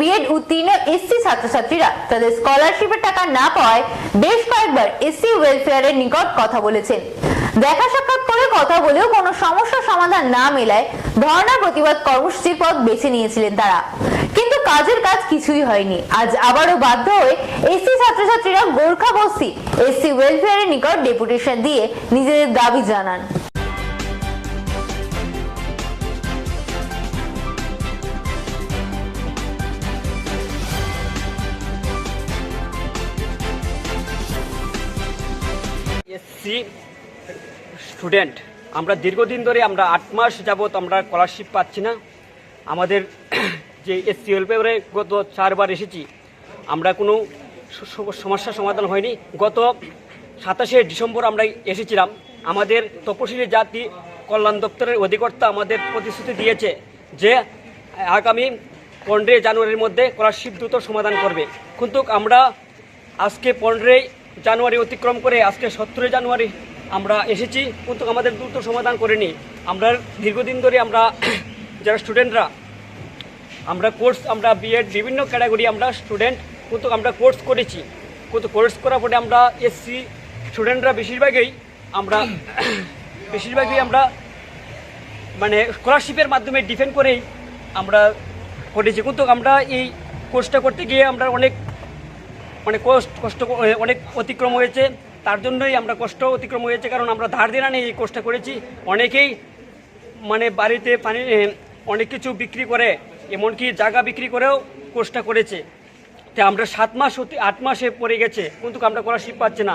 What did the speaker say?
B Ed উত্তীর্ণ SC ছাত্রছাত্রীরা তাদের স্কলারশিপের টাকা না পাওয়ায় বেশ কয়েকবার এসসি ওয়েলফেয়ারের নিকট কথা বলেছেন। দেখা সাক্ষাৎ করে কথা বলেও কোনো সমস্যার সমাধান না মেলায় ধর্ণা প্রতিবাদ কর্মসূচির পথ বেছে নিয়েছিলেন তারা। কিন্তু কাজের কাজ কিছুই হয়নি। আজ আবারও বাধ্য হয়ে এসসি ছাত্রছাত্রীরা গোর্খা বস্তি এসসি ওয়েলফেয়ারের নিকট ডেপুটেশন দিয়ে নিজেদের দাবি জানান। SC student. আমরা দীর্ঘদিন ধরে আমরা আট মাস যাবৎ আমরা স্কলারশিপ পাচ্ছি না। আমাদের যে এসসি ওয়েলফেয়ারে গত চারবার এসেছি। আমরা কোনো স- স- সমস্যার সমাধান হয়নি। গত সাতাশে ডিসেম্বর আমরা এসেছিলাম। আমাদের তপশিলি জাতি কল্যাণ দপ্তরের অধিকর্তা আমাদের প্রতিশ্রুতি দিয়েছে যে, আগামী পনেরোই জানুয়ারির মধ্যে স্কলারশিপ দ্রুত সমাধান করবে। কিন্তু আমরা আজকে পনেরোই জানুয়ারি অতিক্রম করে আজকে সতেরোই জানুয়ারি আমরা এসেছি। কিন্তু আমাদের দ্রুত সমাধান করেনি। আমরা দীর্ঘদিন ধরে আমরা যারা স্টুডেন্টরা আমরা কোর্স আমরা বিএড বিভিন্ন ক্যাটাগরি আমরা স্টুডেন্ট কিন্তু আমরা কোর্স করেছি। কিন্তু কোর্স করার পরে আমরা এসসি স্টুডেন্টরা বেশিরভাগই আমরা বেশিরভাগই আমরা মানে স্কলারশিপের মাধ্যমে ডিফেন্ড করেই আমরা করেছি। কিন্তু আমরা এই কোর্সটা করতে গিয়ে আমরা অনেক মানে কষ্ট কষ্ট অনেক অতিক্রম হয়েছে। তার জন্যই আমরা কষ্ট অতিক্রম হয়েছে, কারণ আমরা ধার দেনা নিয়ে এই কষ্ট করেছি। অনেকেই মানে বাড়িতে পানি অনেক কিছু বিক্রি করে, এমনকি জায়গা বিক্রি করেও কষ্ট করেছে। তো আমরা সাত মাস অতি, আট মাসে পড়ে গেছে, কিন্তু আমরা স্কলারশিপ পাচ্ছি না।